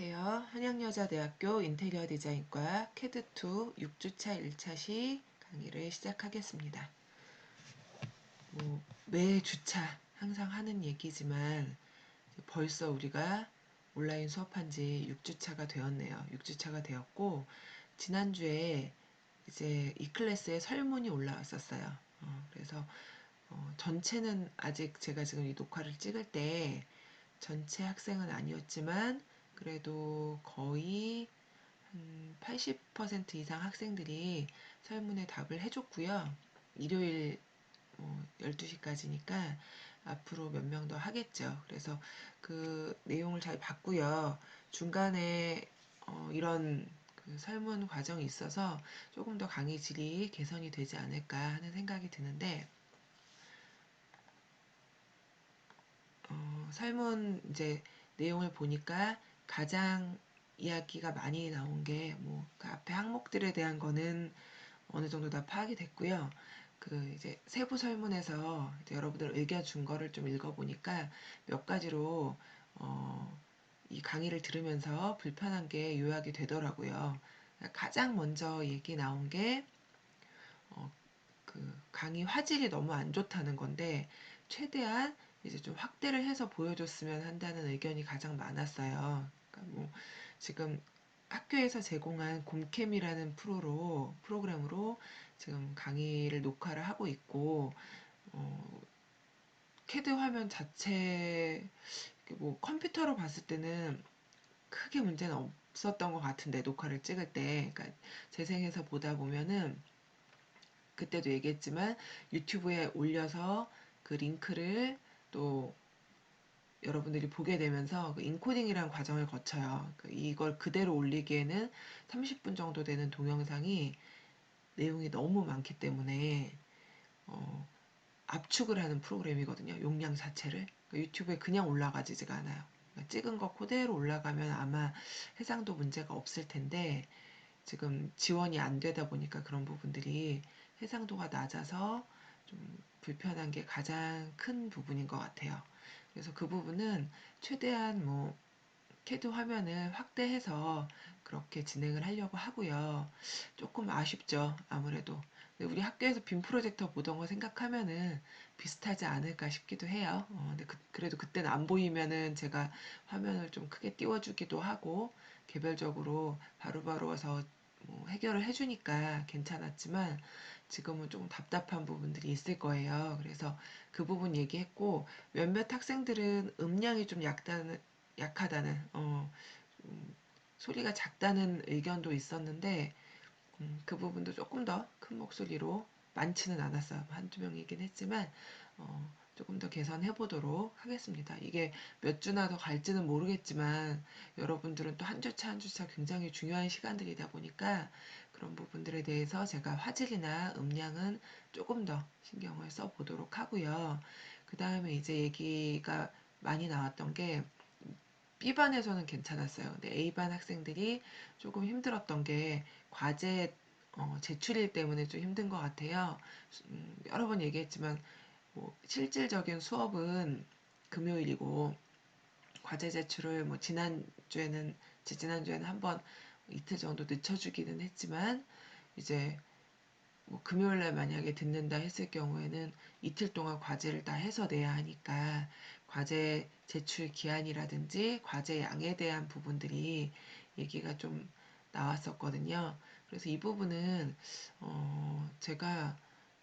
안녕하세요. 한양여자대학교 인테리어 디자인과 캐드2 6주차 1차시 강의를 시작하겠습니다. 뭐, 매 주차 항상 하는 얘기지만 벌써 우리가 온라인 수업한 지 6주차가 되었네요. 6주차가 되었고 지난주에 이제 이 클래스에 설문이 올라왔었어요. 어, 그래서 어, 전체는 아직 제가 지금 이 녹화를 찍을 때 전체 학생은 아니었지만 그래도 거의 한 80% 이상 학생들이 설문에 답을 해줬고요. 일요일 뭐 12시까지니까 앞으로 몇 명 더 하겠죠. 그래서 그 내용을 잘 봤고요. 중간에 어 이런 그 설문 과정이 있어서 조금 더 강의 질이 개선이 되지 않을까 하는 생각이 드는데 어 설문 이제 내용을 보니까 가장 이야기가 많이 나온 게 뭐 그 앞에 항목들에 대한 거는 어느 정도 다 파악이 됐고요. 그 이제 세부 설문에서 이제 여러분들 의견 준 거를 좀 읽어보니까 몇 가지로 어, 이 강의를 들으면서 불편한 게 요약이 되더라고요. 가장 먼저 얘기 나온 게 어, 그 강의 화질이 너무 안 좋다는 건데 최대한 이제 좀 확대를 해서 보여줬으면 한다는 의견이 가장 많았어요. 그러니까 뭐 지금 학교에서 제공한 곰캠이라는 프로로 프로그램으로 지금 강의를 녹화를 하고 있고 어, 캐드 화면 자체 뭐 컴퓨터로 봤을 때는 크게 문제는 없었던 것 같은데 녹화를 찍을 때. 그러니까 재생해서 보다 보면은 그때도 얘기했지만 유튜브에 올려서 그 링크를 또 여러분들이 보게 되면서 그 인코딩이라는 과정을 거쳐요. 그 이걸 그대로 올리기에는 30분 정도 되는 동영상이 내용이 너무 많기 때문에 어, 압축을 하는 프로그램이거든요. 용량 자체를 그 유튜브에 그냥 올라가지가 않아요. 그러니까 찍은 거 그대로 올라가면 아마 해상도 문제가 없을 텐데 지금 지원이 안 되다 보니까 그런 부분들이 해상도가 낮아서 좀 불편한 게 가장 큰 부분인 것 같아요. 그래서 그 부분은 최대한 뭐 캐드 화면을 확대해서 그렇게 진행을 하려고 하고요. 조금 아쉽죠. 아무래도. 우리 학교에서 빔 프로젝터 보던 거 생각하면은 비슷하지 않을까 싶기도 해요. 어, 근데 그, 래도 그때는 안 보이면은 제가 화면을 좀 크게 띄워주기도 하고 개별적으로 바로바로 와서 뭐 해결을 해주니까 괜찮았지만 지금은 조금 답답한 부분들이 있을 거예요. 그래서 그 부분 얘기했고 몇몇 학생들은 음량이 좀 약다는, 약하다는 어, 음, 소리가 작다는 의견도 있었는데 음, 그 부분도 조금 더 큰 목소리로 많지는 않았어요. 한두 명이긴 했지만 어, 조금 더 개선해 보도록 하겠습니다. 이게 몇 주나 더 갈지는 모르겠지만 여러분들은 또 한 주차 한 주차 굉장히 중요한 시간들이다 보니까 그런 부분들에 대해서 제가 화질이나 음량은 조금 더 신경을 써 보도록 하고요. 그 다음에 이제 얘기가 많이 나왔던 게 B반에서는 괜찮았어요. 근데 A반 학생들이 조금 힘들었던 게 과제 어, 제출일 때문에 좀 힘든 것 같아요. 음, 여러 번 얘기했지만 뭐 실질적인 수업은 금요일이고 과제 제출을 뭐 지난주에는 지지난주에는 한번 이틀 정도 늦춰주기는 했지만 이제 뭐 금요일 날 만약에 듣는다 했을 경우에는 이틀 동안 과제를 다 해서 내야 하니까 과제 제출 기한이라든지 과제 양에 대한 부분들이 얘기가 좀 나왔었거든요. 그래서 이 부분은 어 제가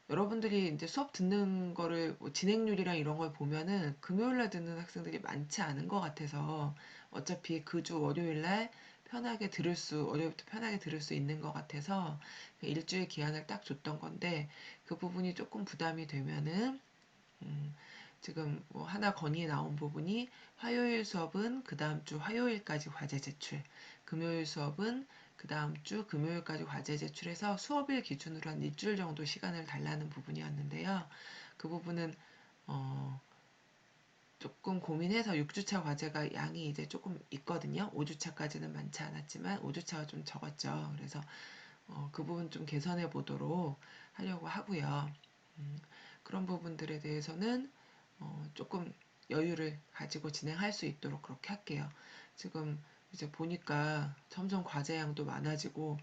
여러분들이 이제 수업 듣는 거를 뭐 진행률이랑 이런 걸 보면은 금요일 날 듣는 학생들이 많지 않은 것 같아서 어차피 그 주 월요일 날 편하게 들을 수 월요일부터 편하게 들을 수 있는 것 같아서 일주일 기한을 딱 줬던 건데 그 부분이 조금 부담이 되면은 음, 지금 뭐 하나 건의에 나온 부분이 화요일 수업은 그 다음 주 화요일까지 과제 제출, 금요일 수업은 그 다음 주 금요일까지 과제 제출해서 수업일 기준으로 한 일주일 정도 시간을 달라는 부분이었는데요. 그 부분은 어 조금 고민해서 6주차 과제가 양이 이제 조금 있거든요. 5주차까지는 많지 않았지만 5주차가 좀 적었죠. 그래서 어, 그 부분 좀 개선해 보도록 하려고 하고요. 음, 그런 부분들에 대해서는 어, 조금 여유를 가지고 진행할 수 있도록 그렇게 할게요. 지금 이제 보니까 점점 과제량도 많아지고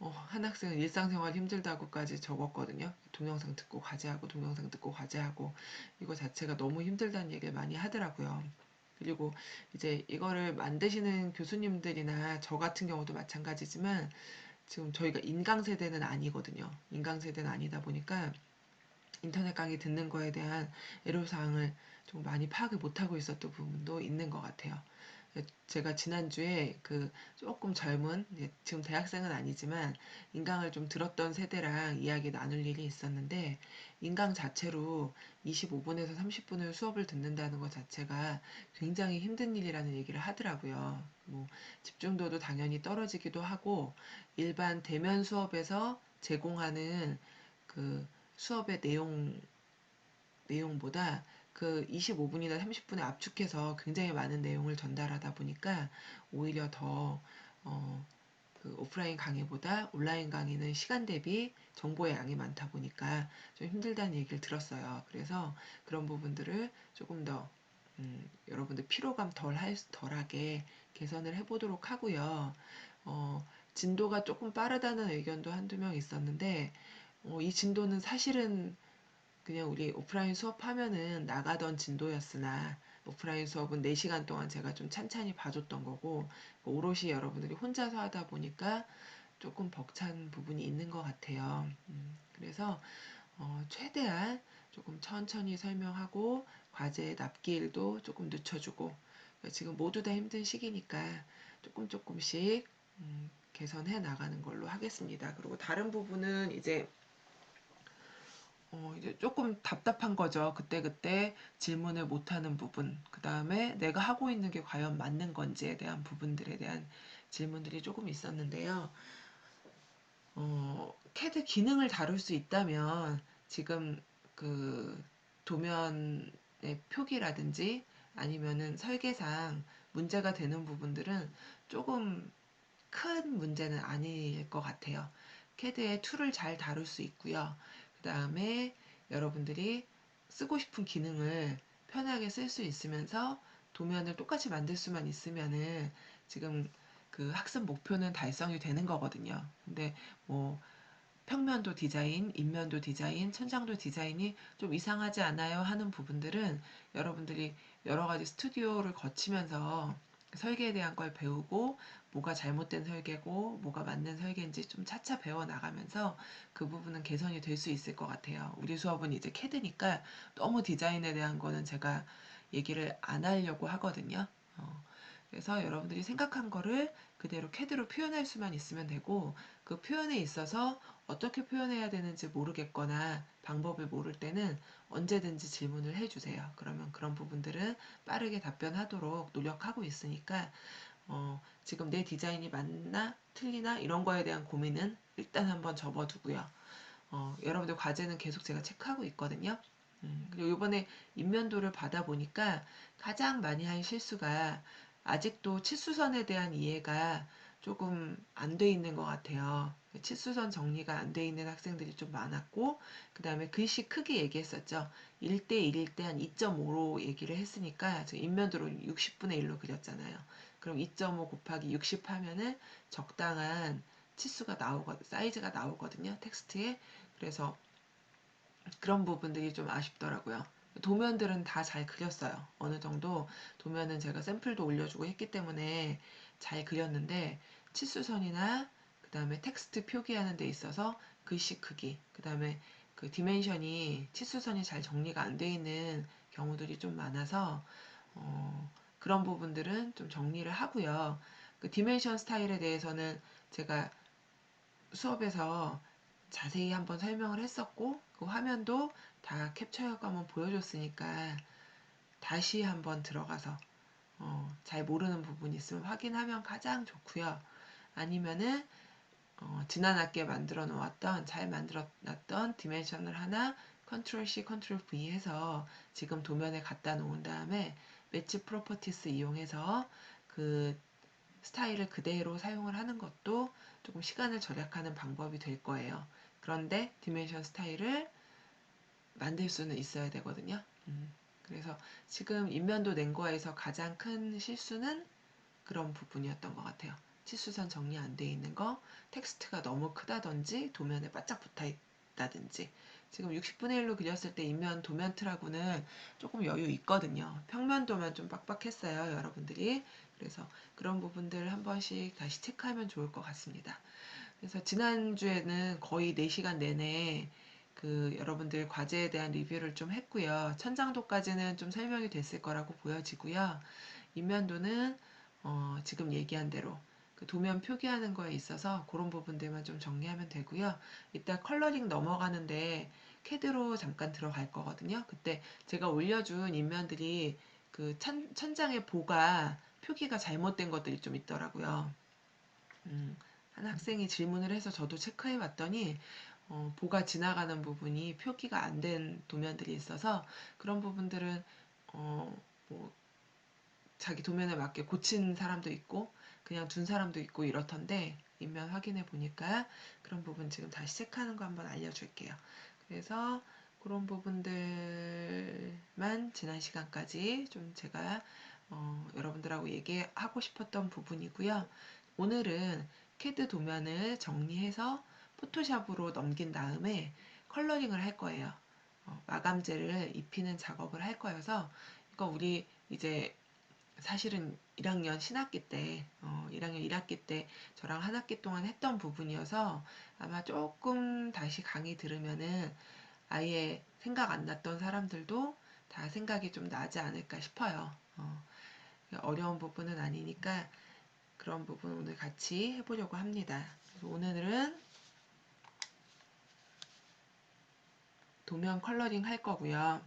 어, 한 학생은 일상생활 힘들다고까지 적었거든요. 동영상 듣고 과제하고 동영상 듣고 과제하고 이거 자체가 너무 힘들다는 얘기를 많이 하더라고요. 그리고 이제 이거를 만드시는 교수님들이나 저 같은 경우도 마찬가지지만 지금 저희가 인강 세대는 아니거든요. 인강 세대는 아니다 보니까 인터넷 강의 듣는 거에 대한 애로사항을 좀 많이 파악을 못하고 있었던 부분도 있는 것 같아요. 제가 지난주에 그 조금 젊은 지금 대학생은 아니지만 인강을 좀 들었던 세대랑 이야기 나눌 일이 있었는데 인강 자체로 25분에서 30분을 수업을 듣는다는 것 자체가 굉장히 힘든 일이라는 얘기를 하더라고요. 뭐 집중도도 당연히 떨어지기도 하고 일반 대면 수업에서 제공하는 그 수업의 내용 내용보다 그 25분이나 30분에 압축해서 굉장히 많은 내용을 전달하다 보니까 오히려 더 어, 그 오프라인 강의보다 온라인 강의는 시간 대비 정보의 양이 많다 보니까 좀 힘들다는 얘기를 들었어요. 그래서 그런 부분들을 조금 더 음, 여러분들 피로감 덜 할, 덜하게 개선을 해보도록 하고요. 어, 진도가 조금 빠르다는 의견도 한두 명 있었는데 어, 이 진도는 사실은 그냥 우리 오프라인 수업하면은 나가던 진도였으나 오프라인 수업은 4시간 동안 제가 좀 찬찬히 봐줬던 거고 오롯이 여러분들이 혼자서 하다 보니까 조금 벅찬 부분이 있는 것 같아요. 음, 그래서 어, 최대한 조금 천천히 설명하고 과제 납기일도 조금 늦춰주고 지금 모두 다 힘든 시기니까 조금 조금씩 음, 개선해 나가는 걸로 하겠습니다. 그리고 다른 부분은 이제 어, 이제 조금 답답한 거죠. 그때 그때 질문을 못하는 부분. 그 다음에 내가 하고 있는 게 과연 맞는 건지에 대한 부분들에 대한 질문들이 조금 있었는데요. 어, 캐드 기능을 다룰 수 있다면 지금 그 도면의 표기라든지 아니면은 설계상 문제가 되는 부분들은 조금 큰 문제는 아닐 것 같아요. 캐드의 툴을 잘 다룰 수 있고요. 그 다음에 여러분들이 쓰고 싶은 기능을 편하게 쓸 수 있으면서 도면을 똑같이 만들 수만 있으면은 지금 그 학습 목표는 달성이 되는 거거든요. 근데 뭐 평면도 디자인, 인면도 디자인, 천장도 디자인이 좀 이상하지 않아요 하는 부분들은 여러분들이 여러 가지 스튜디오를 거치면서 설계에 대한 걸 배우고 뭐가 잘못된 설계고 뭐가 맞는 설계인지 좀 차차 배워 나가면서 그 부분은 개선이 될 수 있을 것 같아요. 우리 수업은 이제 캐드니까 너무 디자인에 대한 거는 제가 얘기를 안 하려고 하거든요. 어, 그래서 여러분들이 생각한 거를 그대로 캐드로 표현할 수만 있으면 되고 그 표현에 있어서 어떻게 표현해야 되는지 모르겠거나 방법을 모를 때는 언제든지 질문을 해주세요. 그러면 그런 부분들은 빠르게 답변하도록 노력하고 있으니까 어, 지금 내 디자인이 맞나 틀리나 이런 거에 대한 고민은 일단 한번 접어두고요. 어, 여러분들 과제는 계속 제가 체크하고 있거든요. 음, 그리고 이번에 인면도를 받아보니까 가장 많이 한 실수가 아직도 치수선에 대한 이해가 조금 안 돼 있는 것 같아요. 치수선 정리가 안 돼 있는 학생들이 좀 많았고, 그 다음에 글씨 크게 얘기했었죠. 1대 1일 때 한 2.5로 얘기를 했으니까, 저 인면도로 60분의 1로 그렸잖아요. 그럼 2.5 곱하기 60 하면은 적당한 치수가 나오거 사이즈가 나오거든요. 텍스트에. 그래서 그런 부분들이 좀 아쉽더라고요. 도면들은 다 잘 그렸어요. 어느 정도 도면은 제가 샘플도 올려주고 했기 때문에 잘 그렸는데 치수선이나 그 다음에 텍스트 표기하는 데 있어서 글씨 크기 그 다음에 그 디멘션이 치수선이 잘 정리가 안 돼 있는 경우들이 좀 많아서 어, 그런 부분들은 좀 정리를 하고요. 그 디멘션 스타일에 대해서는 제가 수업에서 자세히 한번 설명을 했었고 그 화면도 다 캡처해서 한번 보여줬으니까 다시 한번 들어가서 어, 잘 모르는 부분이 있으면 확인하면 가장 좋고요. 아니면은 어, 지난 학기에 만들어 놓았던 잘 만들어 놨던 디멘션을 하나 컨트롤 C, 컨트롤 V 해서 지금 도면에 갖다 놓은 다음에 매치 프로퍼티스 이용해서 그 스타일을 그대로 사용을 하는 것도 조금 시간을 절약하는 방법이 될 거예요. 그런데 디멘션 스타일을 만들 수는 있어야 되거든요. 음, 그래서 지금 인면도 낸 거에서 가장 큰 실수는 그런 부분이었던 것 같아요. 치수선 정리 안 돼 있는 거, 텍스트가 너무 크다든지 도면에 바짝 붙어 있다든지 지금 60분의 1로 그렸을 때 인면 도면 틀하고는 조금 여유 있거든요. 평면 도면 좀 빡빡했어요, 여러분들이. 그래서 그런 부분들 한 번씩 다시 체크하면 좋을 것 같습니다. 그래서 지난주에는 거의 4시간 내내 그 여러분들 과제에 대한 리뷰를 좀 했고요. 천장도까지는 좀 설명이 됐을 거라고 보여지고요. 인면도는 어 지금 얘기한 대로 그 도면 표기하는 거에 있어서 그런 부분들만 좀 정리하면 되고요. 이따 컬러링 넘어가는데 캐드로 잠깐 들어갈 거거든요. 그때 제가 올려준 인면들이 그 천, 천장의 보가 표기가 잘못된 것들이 좀 있더라고요. 음, 한 학생이 질문을 해서 저도 체크해 봤더니 어, 보가 지나가는 부분이 표기가 안 된 도면들이 있어서 그런 부분들은 어, 뭐 자기 도면에 맞게 고친 사람도 있고 그냥 둔 사람도 있고 이렇던데 인면 확인해 보니까 그런 부분 지금 다시 체크하는 거 한번 알려줄게요. 그래서 그런 부분들만 지난 시간까지 좀 제가 어, 여러분들하고 얘기하고 싶었던 부분이고요. 오늘은 캐드 도면을 정리해서 포토샵으로 넘긴 다음에 컬러링을 할 거예요. 어, 마감제를 입히는 작업을 할 거여서 이거 우리 이제 사실은 1학년 신학기 때, 어, 1학년 1학기 때 저랑 한 학기 동안 했던 부분이어서 아마 조금 다시 강의 들으면은 아예 생각 안 났던 사람들도 다 생각이 좀 나지 않을까 싶어요. 어, 어려운 부분은 아니니까 그런 부분 오늘 같이 해보려고 합니다. 오늘은 도면 컬러링 할 거고요.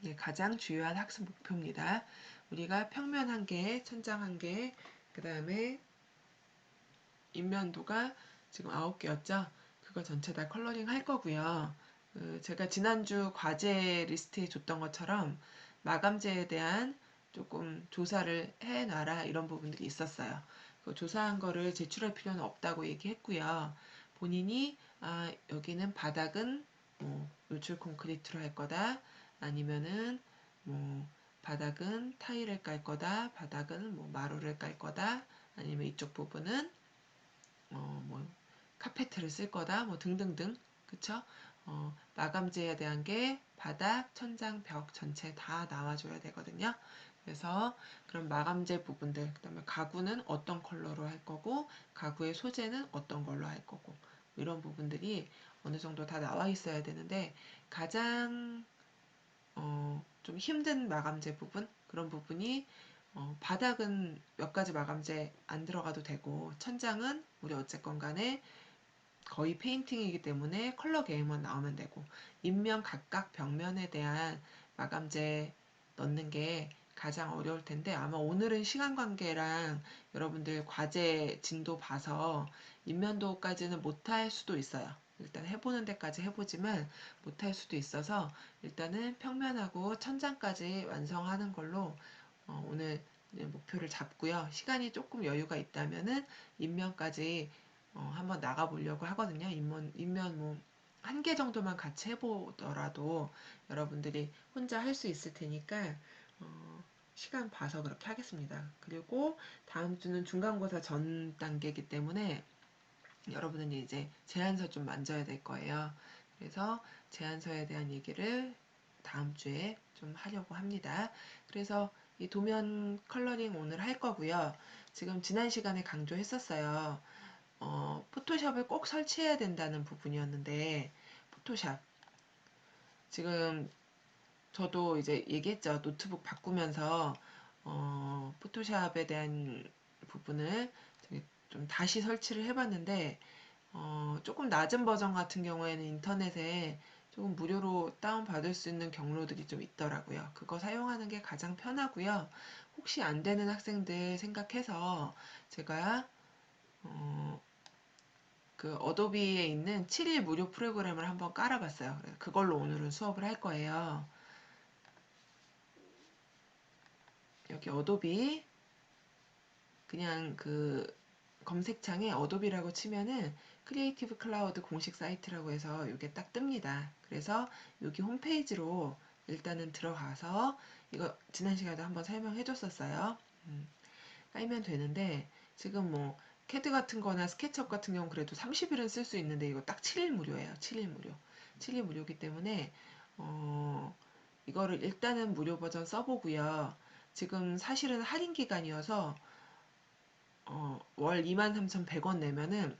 이게 가장 주요한 학습 목표입니다. 우리가 평면 한 개, 천장 한 개, 그 다음에 인면도가 지금 아홉 개였죠. 그거 전체 다 컬러링 할 거고요. 그 제가 지난주 과제 리스트에 줬던 것처럼 마감제에 대한 조금 조사를 해놔라 이런 부분들이 있었어요. 그 조사한 거를 제출할 필요는 없다고 얘기했고요. 본인이 아 여기는 바닥은 뭐 노출 콘크리트로 할 거다 아니면은 뭐 바닥은 타일을 깔 거다. 바닥은 뭐 마루를 깔 거다. 아니면 이쪽 부분은 어 뭐 카페트를 쓸 거다. 뭐 등등등. 그쵸? 어, 마감재에 대한 게 바닥, 천장, 벽 전체 다 나와줘야 되거든요. 그래서 그런 마감재 부분들, 그 다음에 가구는 어떤 컬러로 할 거고, 가구의 소재는 어떤 걸로 할 거고, 이런 부분들이 어느 정도 다 나와 있어야 되는데, 가장 어, 좀 힘든 마감재 부분 그런 부분이 어, 바닥은 몇 가지 마감재 안 들어가도 되고 천장은 우리 어쨌건 간에 거의 페인팅이기 때문에 컬러 게임만 나오면 되고 인면 각각 벽면에 대한 마감재 넣는 게 가장 어려울 텐데 아마 오늘은 시간 관계랑 여러분들 과제 진도 봐서 인면도까지는 못할 수도 있어요. 일단 해보는 데까지 해보지만 못할 수도 있어서 일단은 평면하고 천장까지 완성하는 걸로 어, 오늘 목표를 잡고요. 시간이 조금 여유가 있다면은 인면까지 어, 한번 나가보려고 하거든요. 인면, 인면 뭐, 한 개 정도만 같이 해보더라도 여러분들이 혼자 할 수 있을 테니까, 어, 시간 봐서 그렇게 하겠습니다. 그리고 다음 주는 중간고사 전 단계이기 때문에 여러분은 이제 제안서 좀 만져야 될 거예요. 그래서 제안서에 대한 얘기를 다음 주에 좀 하려고 합니다. 그래서 이 도면 컬러링 오늘 할 거고요. 지금 지난 시간에 강조했었어요. 어, 포토샵을 꼭 설치해야 된다는 부분이었는데 포토샵 지금 저도 이제 얘기했죠. 노트북 바꾸면서 어, 포토샵에 대한 부분을 좀 다시 설치를 해봤는데 어, 조금 낮은 버전 같은 경우에는 인터넷에 조금 무료로 다운받을 수 있는 경로들이 좀 있더라고요. 그거 사용하는 게 가장 편하고요. 혹시 안 되는 학생들 생각해서 제가 어, 그 어도비에 있는 7일 무료 프로그램을 한번 깔아봤어요. 그걸로 오늘은 수업을 할 거예요. 여기 어도비 그냥 그 검색창에 어도비라고 치면은 크리에이티브 클라우드 공식 사이트라고 해서 이게 딱 뜹니다. 그래서 여기 홈페이지로 일단은 들어가서 이거 지난 시간에도 한번 설명해 줬었어요. 음. 깔면 되는데 지금 뭐 캐드 같은 거나 스케치업 같은 경우 그래도 30일은 쓸 수 있는데 이거 딱 7일 무료예요. 7일 무료. 7일 무료기 때문에 어 이거를 일단은 무료 버전 써보고요. 지금 사실은 할인 기간이어서 어, 월 23,100원 내면은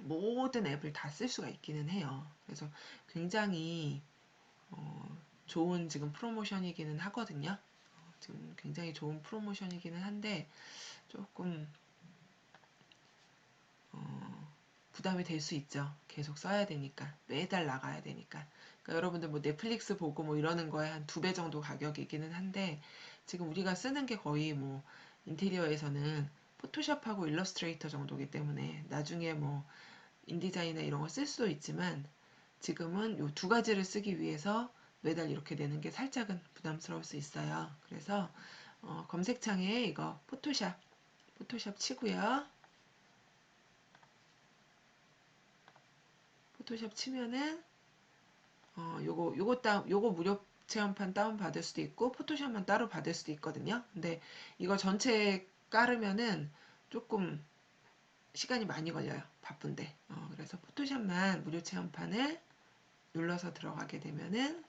모든 앱을 다 쓸 수가 있기는 해요. 그래서 굉장히 어, 좋은 지금 프로모션이기는 하거든요. 어, 지금 굉장히 좋은 프로모션이기는 한데 조금 어, 부담이 될 수 있죠. 계속 써야 되니까 매달 나가야 되니까. 그러니까 여러분들 뭐 넷플릭스 보고 뭐 이러는 거에 한 두 배 정도 가격이기는 한데 지금 우리가 쓰는 게 거의 뭐 인테리어에서는 포토샵하고 일러스트레이터 정도기 때문에 나중에 뭐 인디자인이나 이런 거쓸 수도 있지만 지금은 요두 가지를 쓰기 위해서 매달 이렇게 내는 게 살짝은 부담스러울 수 있어요. 그래서 어, 검색창에 이거 포토샵 포토샵 치고요. 포토샵 치면은 어, 요거 요거 따 요거 무료 체험판 다운 받을 수도 있고 포토샵만 따로 받을 수도 있거든요. 근데 이거 전체 깔으면은 조금 시간이 많이 걸려요. 바쁜데. 어, 그래서 포토샵만 무료 체험판을 눌러서 들어가게 되면은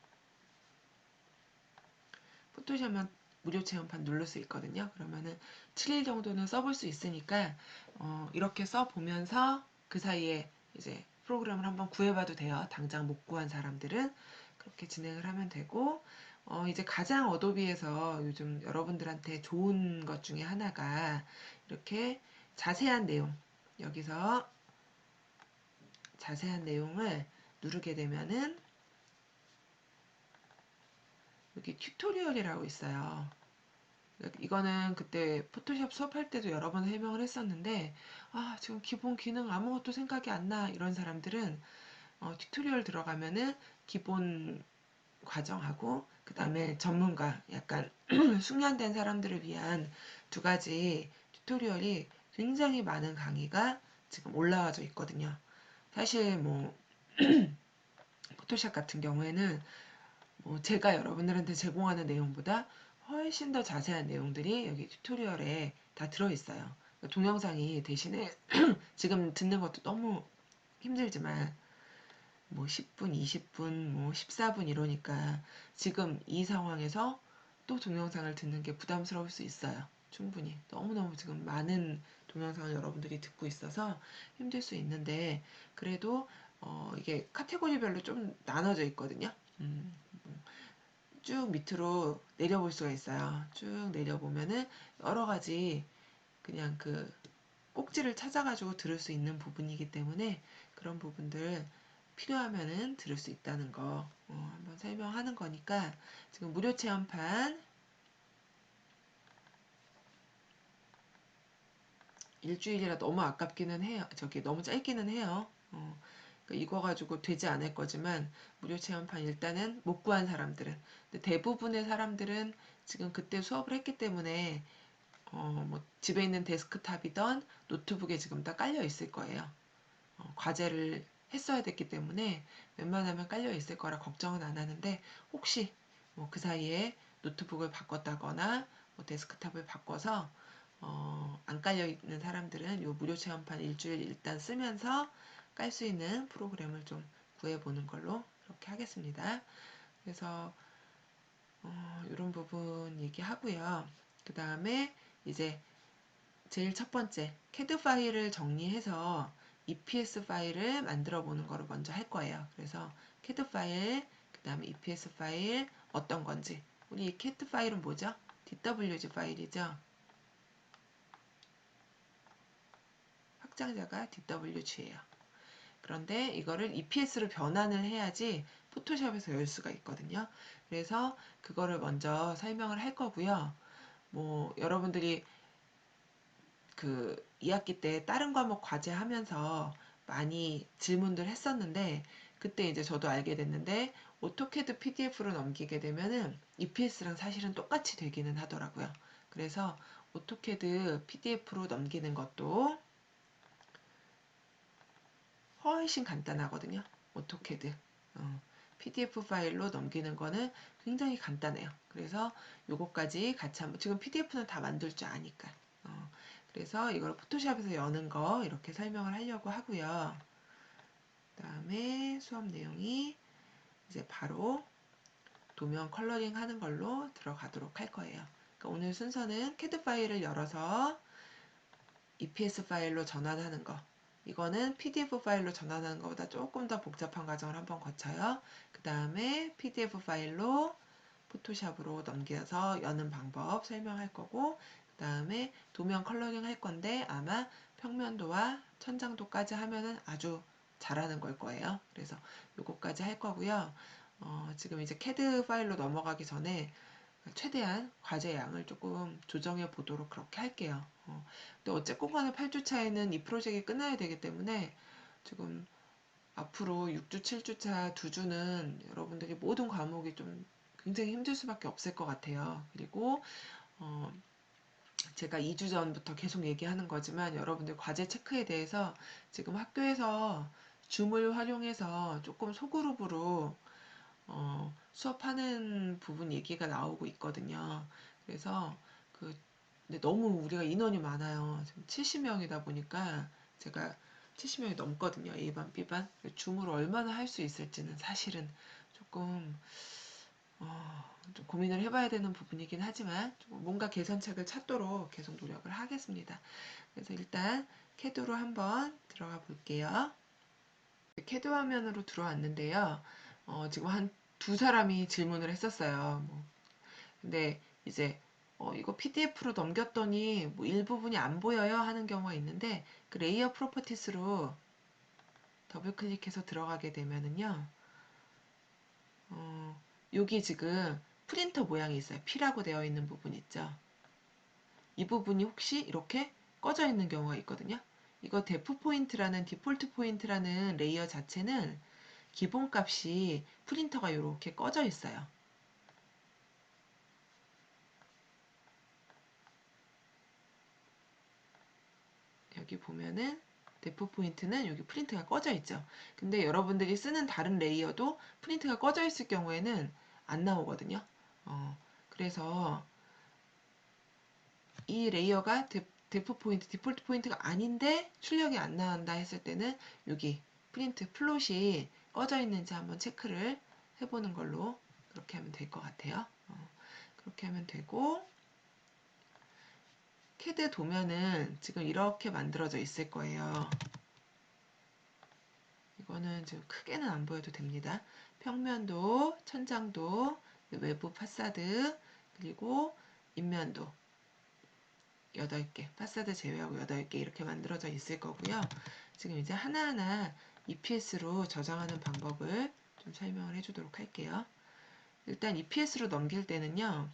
포토샵만 무료 체험판 누를 수 있거든요. 그러면은 7일 정도는 써볼 수 있으니까 어, 이렇게 써보면서 그 사이에 이제 프로그램을 한번 구해봐도 돼요. 당장 못 구한 사람들은 그렇게 진행을 하면 되고 어, 이제 가장 어도비에서 요즘 여러분들한테 좋은 것 중에 하나가 이렇게 자세한 내용 여기서 자세한 내용을 누르게 되면은 여기 튜토리얼이라고 있어요. 이거는 그때 포토샵 수업할 때도 여러 번 설명을 했었는데 아 지금 기본 기능 아무것도 생각이 안 나 이런 사람들은 어, 튜토리얼 들어가면은 기본 과정하고 그 다음에 전문가 약간 숙련된 사람들을 위한 두 가지 튜토리얼이 굉장히 많은 강의가 지금 올라와져 있거든요. 사실 뭐 포토샵 같은 경우에는 뭐 제가 여러분들한테 제공하는 내용보다 훨씬 더 자세한 내용들이 여기 튜토리얼에 다 들어있어요. 그러니까 동영상이 대신에 지금 듣는 것도 너무 힘들지만 뭐 10분, 20분, 뭐 14분 이러니까 지금 이 상황에서 또 동영상을 듣는 게 부담스러울 수 있어요. 충분히. 너무너무 지금 많은 동영상을 여러분들이 듣고 있어서 힘들 수 있는데 그래도 어 이게 카테고리별로 좀 나눠져 있거든요. 음, 쭉 밑으로 내려볼 수가 있어요. 쭉 내려보면은 여러 가지 그냥 그 꼭지를 찾아가지고 들을 수 있는 부분이기 때문에 그런 부분들 필요하면은 들을 수 있다는 거 어, 한번 설명하는 거니까 지금 무료 체험판 일주일이라 너무 아깝기는 해요. 저기 너무 짧기는 해요. 어, 그러니까 이거 가지고 되지 않을 거지만 무료 체험판 일단은 못 구한 사람들은 근데 대부분의 사람들은 지금 그때 수업을 했기 때문에 어, 뭐 집에 있는 데스크탑이던 노트북에 지금 다 깔려 있을 거예요. 어, 과제를 했어야 됐기 때문에 웬만하면 깔려 있을 거라 걱정은 안 하는데 혹시 뭐 그 사이에 노트북을 바꿨다거나 뭐 데스크탑을 바꿔서 어, 안 깔려 있는 사람들은 요 무료 체험판 일주일 일단 쓰면서 깔 수 있는 프로그램을 좀 구해보는 걸로 이렇게 하겠습니다. 그래서 어, 이런 부분 얘기하고요. 그 다음에 이제 제일 첫 번째 캐드 파일을 정리해서 EPS 파일을 만들어 보는 거를 먼저 할 거예요. 그래서 캐드 파일, 그 다음에 EPS 파일 어떤 건지 우리 캐드 파일은 뭐죠? DWG 파일이죠. 확장자가 DWG예요. 그런데 이거를 EPS로 변환을 해야지 포토샵에서 열 수가 있거든요. 그래서 그거를 먼저 설명을 할 거고요. 뭐 여러분들이 그 2학기 때 다른 과목 과제 하면서 많이 질문들 했었는데 그때 이제 저도 알게 됐는데 오토캐드 PDF로 넘기게 되면은 EPS랑 사실은 똑같이 되기는 하더라고요. 그래서 오토캐드 PDF로 넘기는 것도 훨씬 간단하거든요. 오토캐드. 어, PDF 파일로 넘기는 거는 굉장히 간단해요. 그래서 요거까지 같이 한번 지금 PDF는 다 만들 줄 아니까 어, 그래서 이걸 포토샵에서 여는 거 이렇게 설명을 하려고 하고요. 그 다음에 수업 내용이 이제 바로 도면 컬러링 하는 걸로 들어가도록 할 거예요. 그러니까 오늘 순서는 캐드 파일을 열어서 EPS 파일로 전환하는 거. 이거는 PDF 파일로 전환하는 것보다 조금 더 복잡한 과정을 한번 거쳐요. 그 다음에 PDF 파일로 포토샵으로 넘겨서 여는 방법 설명할 거고 그 다음에 도면 컬러링 할 건데 아마 평면도와 천장도까지 하면은 아주 잘하는 걸 거예요. 그래서 요거까지 할 거고요. 어, 지금 이제 캐드 파일로 넘어가기 전에 최대한 과제 양을 조금 조정해 보도록 그렇게 할게요. 어, 근데 어쨌건 간에 8주차에는 이 프로젝트가 끝나야 되기 때문에 지금 앞으로 6주, 7주차 2주는 여러분들이 모든 과목이 좀 굉장히 힘들 수밖에 없을 것 같아요. 그리고 어, 제가 2주 전부터 계속 얘기하는 거지만 여러분들 과제 체크에 대해서 지금 학교에서 줌을 활용해서 조금 소그룹으로 어, 수업하는 부분 얘기가 나오고 있거든요. 그래서 그 근데 너무 우리가 인원이 많아요. 지금 70명이다 보니까 제가 70명이 넘거든요. A반, B반. 줌으로 얼마나 할 수 있을지는 사실은 조금 어, 좀 고민을 해봐야 되는 부분이긴 하지만 뭔가 개선책을 찾도록 계속 노력을 하겠습니다. 그래서 일단 캐드로 한번 들어가 볼게요. 캐드 화면으로 들어왔는데요. 어, 지금 한 두 사람이 질문을 했었어요. 뭐. 근데 이제 어, 이거 PDF로 넘겼더니 뭐 일부분이 안 보여요 하는 경우가 있는데 그 레이어 프로퍼티스로 더블 클릭해서 들어가게 되면은요. 어, 여기 지금 프린터 모양이 있어요. P라고 되어 있는 부분 있죠. 이 부분이 혹시 이렇게 꺼져 있는 경우가 있거든요. 이거 데프 포인트라는 디폴트 포인트라는 레이어 자체는 기본 값이 프린터가 이렇게 꺼져 있어요. 여기 보면은 데프 포인트는 여기 프린트가 꺼져 있죠. 근데 여러분들이 쓰는 다른 레이어도 프린트가 꺼져 있을 경우에는 안 나오거든요. 어, 그래서 이 레이어가 데, 데프 포인트, 디폴트 포인트가 아닌데 출력이 안 나온다 했을 때는 여기 프린트 플롯이 꺼져 있는지 한번 체크를 해보는 걸로 그렇게 하면 될 것 같아요. 어, 그렇게 하면 되고 캐드 도면은 지금 이렇게 만들어져 있을 거예요. 이거는 지금 크게는 안 보여도 됩니다. 평면도, 천장도, 외부 파사드, 그리고 인면도 8개, 파사드 제외하고 8개 이렇게 만들어져 있을 거고요. 지금 이제 하나하나 EPS로 저장하는 방법을 좀 설명을 해주도록 할게요. 일단 EPS로 넘길 때는요.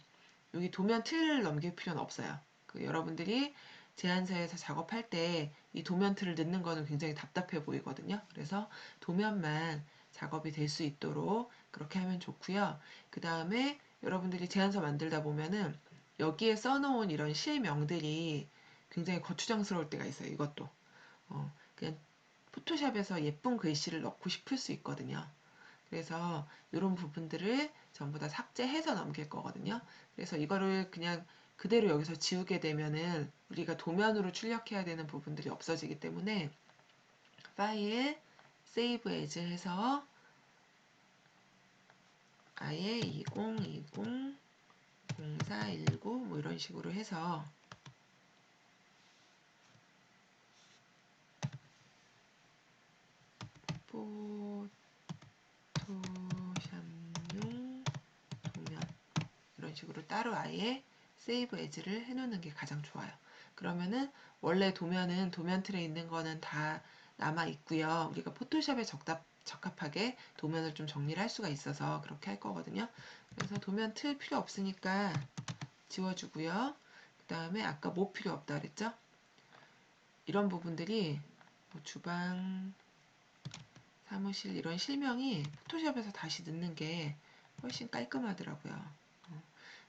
여기 도면 틀을 넘길 필요는 없어요. 그 여러분들이 제안서에서 작업할 때 이 도면 틀을 넣는 거는 굉장히 답답해 보이거든요. 그래서 도면만 작업이 될 수 있도록 그렇게 하면 좋고요. 그 다음에 여러분들이 제안서 만들다 보면은 여기에 써놓은 이런 실명들이 굉장히 거추장스러울 때가 있어요. 이것도 어, 그냥 포토샵에서 예쁜 글씨를 넣고 싶을 수 있거든요. 그래서 이런 부분들을 전부 다 삭제해서 넘길 거거든요. 그래서 이거를 그냥 그대로 여기서 지우게 되면은 우리가 도면으로 출력해야 되는 부분들이 없어지기 때문에 파일 세이브 에즈 해서 아예 2020 0419 뭐 이런 식으로 해서 포토샵용 도면 이런 식으로 따로 아예 세이브 에즈를 해놓는 게 가장 좋아요. 그러면은 원래 도면은 도면 틀에 있는 거는 다 남아 있고요. 우리가 포토샵에 적답, 적합하게 도면을 좀 정리를 할 수가 있어서 그렇게 할 거거든요. 그래서 도면 틀 필요 없으니까 지워주고요. 그 다음에 아까 뭐 필요 없다 그랬죠? 이런 부분들이 뭐 주방, 사무실 이런 실명이 포토샵에서 다시 넣는 게 훨씬 깔끔하더라고요. 어,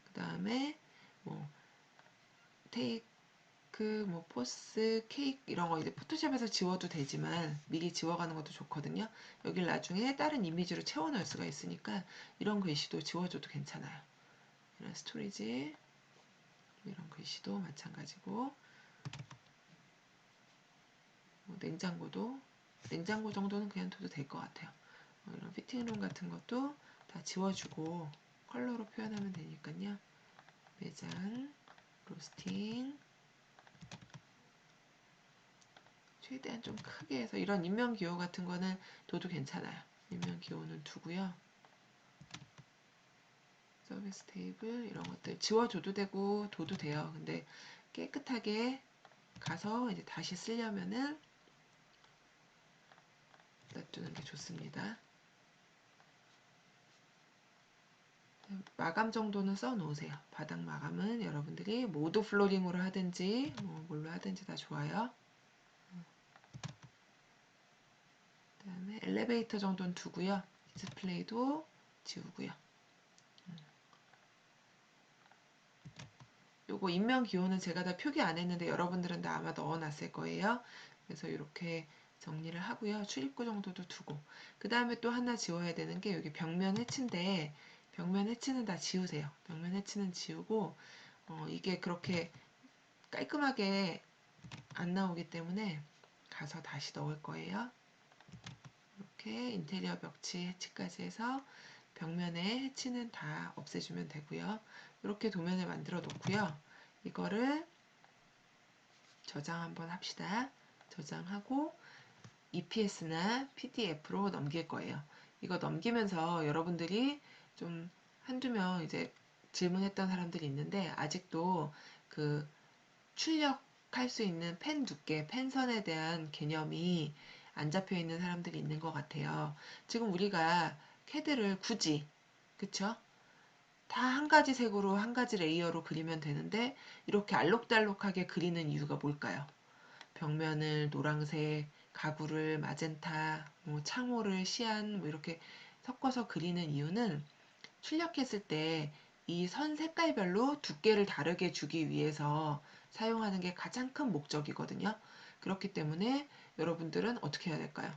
그 다음에 뭐 테이크, 뭐 포스, 케이크 이런 거 이제 포토샵에서 지워도 되지만 미리 지워가는 것도 좋거든요. 여길 나중에 다른 이미지로 채워넣을 수가 있으니까 이런 글씨도 지워줘도 괜찮아요. 이런 스토리지 이런 글씨도 마찬가지고 뭐 냉장고도 냉장고 정도는 그냥 둬도 될 것 같아요. 어, 이런 피팅룸 같은 것도 다 지워주고 컬러로 표현하면 되니까요. 매장, 로스팅 최대한 좀 크게 해서 이런 인명 기호 같은 거는 둬도 괜찮아요. 인명 기호는 두고요. 서비스 테이블 이런 것들 지워줘도 되고 둬도 돼요. 근데 깨끗하게 가서 이제 다시 쓰려면은 놔두는 게 좋습니다. 마감 정도는 써 놓으세요. 바닥 마감은 여러분들이 모두 플로링으로 하든지 뭐 뭘로 하든지 다 좋아요. 그 다음에 엘리베이터 정도는 두고요. 디스플레이도 지우고요. 요거 인명 기호는 제가 다 표기 안 했는데 여러분들은 다 아마 넣어놨을 거예요. 그래서 이렇게 정리를 하고요. 출입구 정도도 두고 그 다음에 또 하나 지워야 되는 게 여기 벽면 해치인데 벽면 해치는 다 지우세요. 벽면 해치는 지우고 어, 이게 그렇게 깔끔하게 안 나오기 때문에 가서 다시 넣을 거예요. 이렇게 인테리어 벽지 해치까지 해서 벽면에 해치는 다 없애주면 되고요. 이렇게 도면을 만들어 놓고요. 이거를 저장 한번 합시다. 저장하고 EPS나 PDF로 넘길 거예요. 이거 넘기면서 여러분들이 좀 한두 명 이제 질문했던 사람들이 있는데 아직도 그 출력할 수 있는 펜 두께, 펜선에 대한 개념이 안 잡혀 있는 사람들이 있는 것 같아요. 지금 우리가 캐드를 굳이 그쵸? 다 한 가지 색으로 한 가지 레이어로 그리면 되는데 이렇게 알록달록하게 그리는 이유가 뭘까요? 벽면을 노란색, 가구를 마젠타, 뭐 창호를 시안 뭐 이렇게 섞어서 그리는 이유는 출력했을 때 이 선 색깔별로 두께를 다르게 주기 위해서 사용하는 게 가장 큰 목적이거든요. 그렇기 때문에 여러분들은 어떻게 해야 될까요?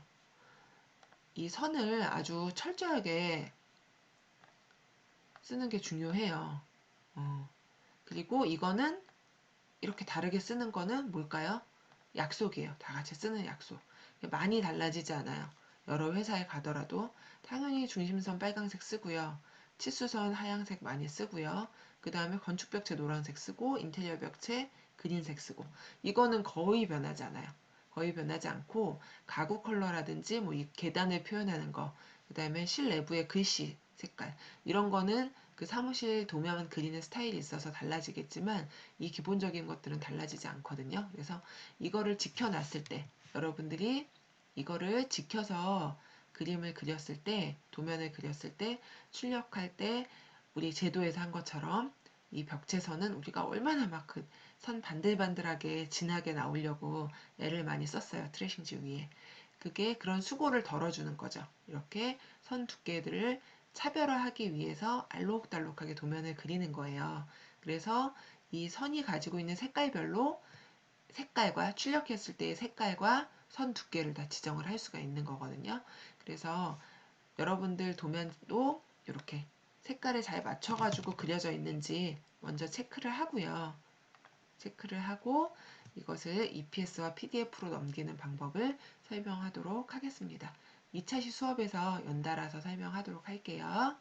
이 선을 아주 철저하게 쓰는 게 중요해요. 어. 그리고 이거는 이렇게 다르게 쓰는 거는 뭘까요? 약속이에요. 다 같이 쓰는 약속. 많이 달라지지 않아요. 여러 회사에 가더라도 당연히 중심선 빨강색 쓰고요. 치수선 하얀색 많이 쓰고요. 그 다음에 건축 벽체 노란색 쓰고 인테리어 벽체 그린색 쓰고 이거는 거의 변하지 않아요. 거의 변하지 않고 가구 컬러라든지 뭐 이 계단을 표현하는 거, 그 다음에 실내부의 글씨 색깔 이런 거는 그 사무실 도면 그리는 스타일이 있어서 달라지겠지만 이 기본적인 것들은 달라지지 않거든요. 그래서 이거를 지켜놨을 때 여러분들이 이거를 지켜서 그림을 그렸을 때 도면을 그렸을 때 출력할 때 우리 제도에서 한 것처럼 이 벽체선은 우리가 얼마나 막 그 선 반들반들하게 진하게 나오려고 애를 많이 썼어요. 트레싱지 위에. 그게 그런 수고를 덜어주는 거죠. 이렇게 선 두께들을 차별화하기 위해서 알록달록하게 도면을 그리는 거예요. 그래서 이 선이 가지고 있는 색깔별로 색깔과 출력했을 때의 색깔과 선 두께를 다 지정을 할 수가 있는 거거든요. 그래서 여러분들 도면도 이렇게 색깔을 잘 맞춰가지고 그려져 있는지 먼저 체크를 하고요. 체크를 하고 이것을 EPS와 PDF로 넘기는 방법을 설명하도록 하겠습니다. 2차 시 수업에서 연달아서 설명하도록 할게요.